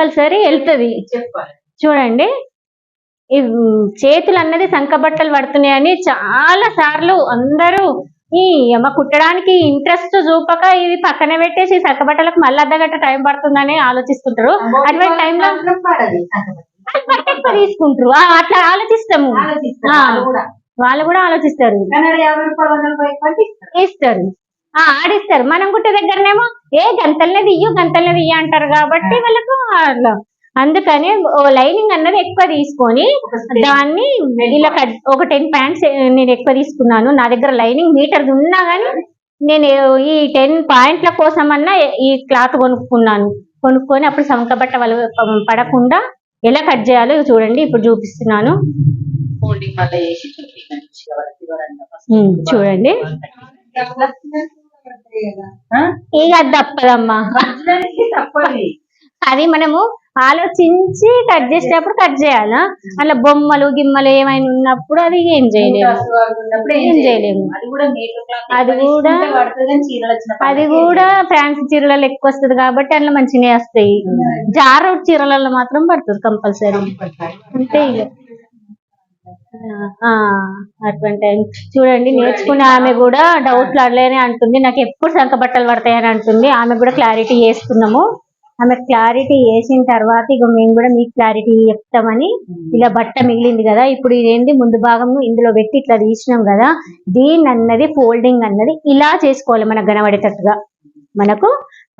Compulsory వెళ్తుంది. చూడండి. ఈ చేతులు అన్నది సంక బట్టలు పడుతున్నాయని చాలా సార్లు అందరూ ఈ అమ్మ కుట్టడానికి ఇంట్రెస్ట్ చూపక ఇది పక్కన పెట్టేసి సంక బట్టలకు మళ్ళీ అర్ధగంట టైం పడుతుందని ఆలోచిస్తుంటారు. అటువంటి టైంలో తీసుకుంటారు. అట్లా ఆలోచిస్తాము. వాళ్ళు కూడా. ఆలోచిస్తారు. ఇస్తారు. ఆడిస్తారు. మనం కుట్టే దగ్గరనేమో ఏ గంతలనే దియ్యు గంతలనే దియ్య అంటారు కాబట్టి వాళ్ళకు అందుకని ఓ లైనింగ్ అన్నది ఎక్కువ తీసుకొని దాన్ని ఇలా కట్ ఒక టెన్ ప్యాంట్స్ నేను ఎక్కువ తీసుకున్నాను. నా దగ్గర లైనింగ్ మీటర్ ఉన్నా కానీ నేను ఈ టెన్ పాయింట్ల కోసమన్నా ఈ క్లాత్ కొనుక్కున్నాను. కొనుక్కొని అప్పుడు సంక బట్ట వాళ్ళ పడకుండా ఎలా కట్ చేయాలో చూడండి. ఇప్పుడు చూపిస్తున్నాను. చూడండి? ఇక అది తప్పదమ్మా తప్పది. అది మనము ఆలోచించి కట్ చేసేటప్పుడు కట్ చేయాలా? అలా బొమ్మలు గిమ్మలు ఏమైనా ఉన్నప్పుడు అది ఏం చేయలేము. ఏం చేయలేము. అది కూడా అది కూడా- ఫ్యాన్సీ చీరలలో ఎక్కువ వస్తుంది కాబట్టి అందులో మంచిగా వస్తాయి. జార చీరలలో మాత్రం పడుతుంది కంపల్సరీ. అంతే ఇక. అటువంటి చూడండి నేర్చుకునే ఆమె కూడా డౌట్లు అడలేని అంటుంది. నాకు ఎప్పుడు సంక బట్టలు పడతాయని అంటుంది. ఆమె కూడా క్లారిటీ చేస్తున్నాము. ఆమె క్లారిటీ వేసిన తర్వాత ఇక మేము కూడా మీకు క్లారిటీ చెప్తామని ఇలా బట్ట మిగిలింది కదా. ఇప్పుడు ఇదేంటి ముందు భాగం ఇందులో పెట్టి ఇట్లా తీసినాం కదా. దీని అన్నది ఫోల్డింగ్ అన్నది ఇలా చేసుకోవాలి మనకు కనబడేటట్టుగా మనకు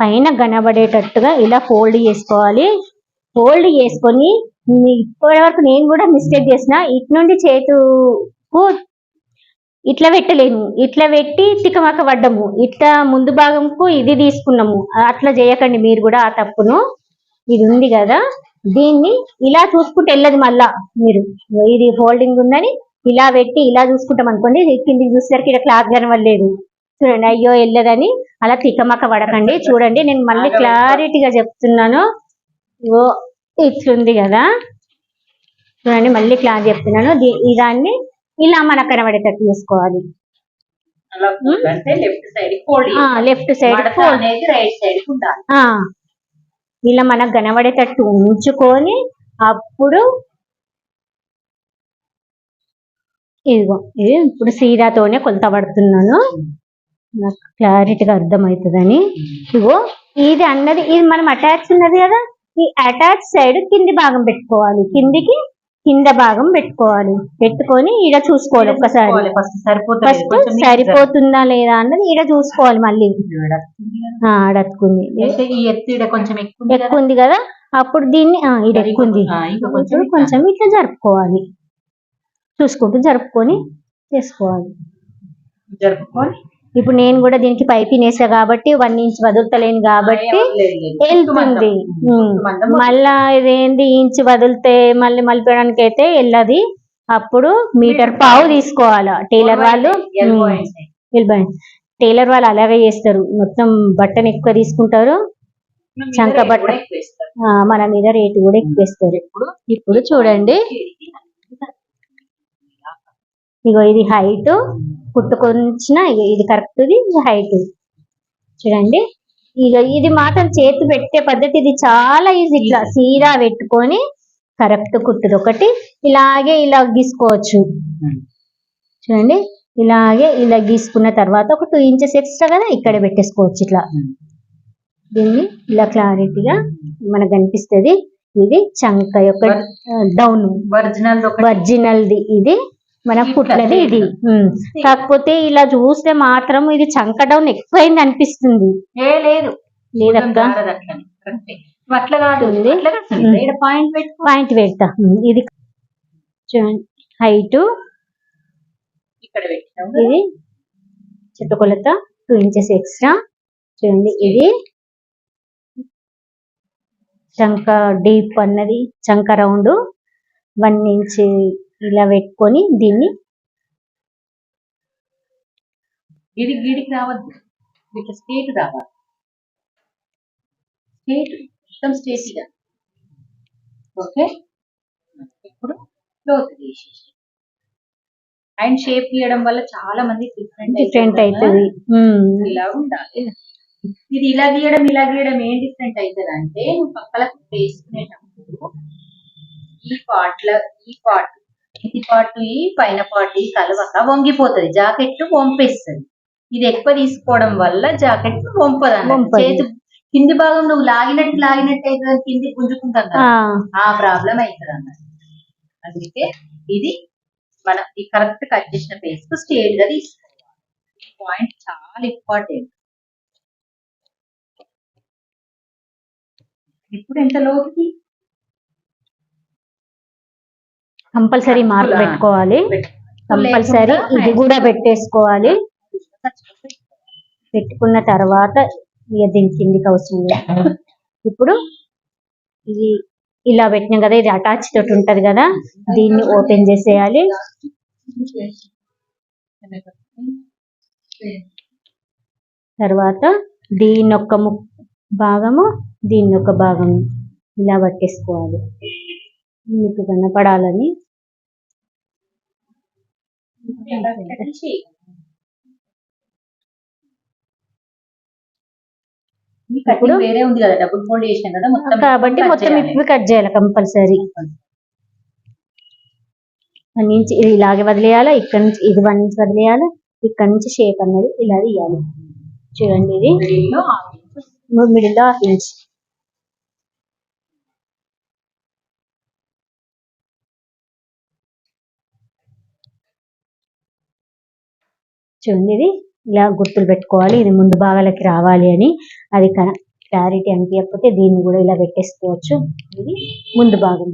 పైన కనబడేటట్టుగా ఇలా ఫోల్డ్ చేసుకోవాలి. ఫోల్డ్ చేసుకొని ఇప్పటి వరకు నేను కూడా మిస్టేక్ చేసిన ఇటు నుండి చేతుకు ఇట్లా పెట్టలేము. ఇట్లా పెట్టి తికమక పడ్డము. ఇట్లా ముందు భాగంకు ఇది తీసుకున్నాము. అట్లా చేయకండి మీరు కూడా ఆ తప్పును. ఇది ఉంది కదా. దీన్ని ఇలా చూసుకుంటే వెళ్ళదు మళ్ళా మీరు. ఇది ఫోల్డింగ్ ఉందని ఇలా పెట్టి ఇలా చూసుకుంటాం అనుకోండి కిందికి చూసేసరికి ఇక్కడ క్లాత్ కనవలేదు చూడండి అయ్యో వెళ్ళదని అలా తికమక పడకండి. చూడండి నేను మళ్ళీ క్లారిటీగా చెప్తున్నాను. ఓ ఇట్లుంది కదా? చూడండి మళ్ళీ క్లాస్ చెప్తున్నాను. దాన్ని ఇలా మనకు కనబడేటట్టు చేసుకోవాలి. లెఫ్ట్ సైడ్ ఇలా మనకు కనబడేటట్టు ఉంచుకొని అప్పుడు ఇదిగో ఇది ఇప్పుడు సీదాతోనే కొలత పడుతున్నాను. నాకు క్లారిటీగా అర్థమవుతుందని. ఇగో ఇది అన్నది ఇది మనం అటాచ్ ఉన్నది కదా? ఈ అటాచ్ సైడ్ కింది భాగం పెట్టుకోవాలి. కిందికి కింద భాగం పెట్టుకోవాలి. పెట్టుకొని ఈడ చూసుకోవాలి ఒక్కసారి. ఫస్ట్ సరిపోతుంది. లేదా అన్నది ఈడ చూసుకోవాలి మళ్ళీ. కొంచెం ఎక్కువ ఉంది కదా. అప్పుడు దీన్ని ఈడ ఎక్కువ ఉంది కొంచెం ఇట్లా జరుపుకోవాలి. చూసుకుంటూ జరుపుకొని చేసుకోవాలి. జరుపుకొని ఇప్పుడు నేను కూడా దీనికి పైపింగ్ వేసా కాబట్టి వన్ ఇంచ్ వదులుతలేను కాబట్టి. వెళ్తుంది. మళ్ళా ఇదేంటి ఇంచ్ వదిలితే మళ్ళీ మలిపడానికి అయితే వెళ్ళది. అప్పుడు మీటర్ పావు తీసుకోవాలా. టైలర్ వాళ్ళు? టైలర్ వాళ్ళు అలాగే చేస్తారు. మొత్తం బట్టను ఎక్కువ తీసుకుంటారు. చంక బట్ట. మన మీద రేటు కూడా ఎక్కువ ఇస్తారు. ఇప్పుడు ఇప్పుడు చూడండి. ఇగో ఇది హైట్ పుట్టుకొచ్చిన ఇగో ఇది కరెక్ట్ ఇది హైట్ చూడండి. ఇక ఇది మాత్రం చేతి పెట్టే పద్ధతి ఇది చాలా ఈజీ ఇట్లా సీదా పెట్టుకొని కరెక్ట్ కుట్టుది ఒకటి. ఇలాగే ఇలా గీసుకోవచ్చు. చూడండి. ఇలాగే ఇలా గీసుకున్న తర్వాత ఒక టూ ఇంచెస్ ఎక్స్ట్రా కదా ఇక్కడ పెట్టేసుకోవచ్చు ఇట్లా. దీన్ని ఇలా క్లారిటీగా మనకు కనిపిస్తుంది ఇది చంక యొక్క డౌన్ ఒరిజినల్ ఒరిజినల్ది ఇది. మనం ఇట్లా కుట్టినది ఇది. కాకపోతే ఇలా చూస్తే మాత్రం ఇది చంక డౌన్ ఎక్కువైంది అనిపిస్తుంది. లేదు. లేదక్క? అట్లా కాదు. పాయింట్ పెడతా. ఇది చూడండి హైట్ ఇక్కడ. ఇది చుట్టుకొలత టూ ఇంచెస్ ఎక్స్ట్రా. చూడండి ఇది చంక డీప్ అన్నది చంక రౌండ్ వన్ ఇంచ్ ఇలా పెట్టుకొని దీన్ని గిడి గిడికి రావద్దు. ఇట్లా స్ట్రేట్ రావాలి స్ట్రేట్ మొత్తం స్ట్రేట్గా ఓకే. ఇప్పుడు లోతు తీసేసి. అండ్ షేప్ తీయడం వల్ల చాలా మంది డిఫరెంట్ డిఫరెంట్ అవుతుంది ఇలా ఉండాలి. ఇది ఇలా గీయడం ఇలా గీయడం ఏం డిఫరెంట్ అవుతుంది అంటే నువ్వు పక్కలకు వేసుకునేటప్పుడు ఈ పార్ట్లో ఈ పార్ట్ కింది పార్ట్ ఈ పైన పార్ట్ ఈ కలవక వంగిపోతుంది. జాకెట్ వంపేస్తుంది. ఇది ఎక్కువ తీసుకోవడం వల్ల జాకెట్ వంపదు. చేతి కింది భాగం నువ్వు లాగినట్టు లాగినట్టు అయితే కింది గుంజుకుంటాం ఆ, కదా. ఆ. ప్రాబ్లం అవుతుంది అన్నమాట అందుకే ఇది మనం ఈ కరెక్ట్ కట్ చేసిన పేస్కు స్ట్రేట్గా తీసుకోవాలి. పాయింట్ చాలా ఇంపార్టెంట్. ఇప్పుడు ఎంత లోతుకి? కంపల్సరీ మార్క్ పెట్టుకోవాలి. కంపల్సరీ ఇది కూడా పెట్టేసుకోవాలి. పెట్టుకున్న తర్వాత ఇక దీని కిందికి అవసరం లేదు. ఇప్పుడు ఇది ఇలా పెట్టినాం కదా ఇది అటాచ్ తోటి ఉంటది కదా దీన్ని ఓపెన్ చేసేయాలి. తర్వాత దీని ము భాగము దీని యొక్క భాగము ఇలా పట్టేసుకోవాలి. మీకు కనపడాలని ఇప్పుడు వేరే ఉంది కదా డబుల్ ఫోల్డ్ చేసినాం కదా మొత్తం కాబట్టి మొత్తం చేయాలి. ఇప్పి కట్ చేయాలి కంపల్సరీ. నుంచి ఇది ఇలాగే వదిలేయాలి ఇక్కడ నుంచి ఇది వన్ నుంచి వదిలేయాలి ఇక్కడ నుంచి షేప్ అనేది ఇలా తీయాలి. చూడండి ఇది. మిడిల్లో హాఫ్ ఇంచ్. చూడండి ఇది ఇలా గుర్తులు పెట్టుకోవాలి. ఇది ముందు భాగాలకి రావాలి అని. అది క్లారిటీ అనిపించకపోతే దీన్ని కూడా ఇలా పెట్టేసుకోవచ్చు. ఇది ముందు భాగం.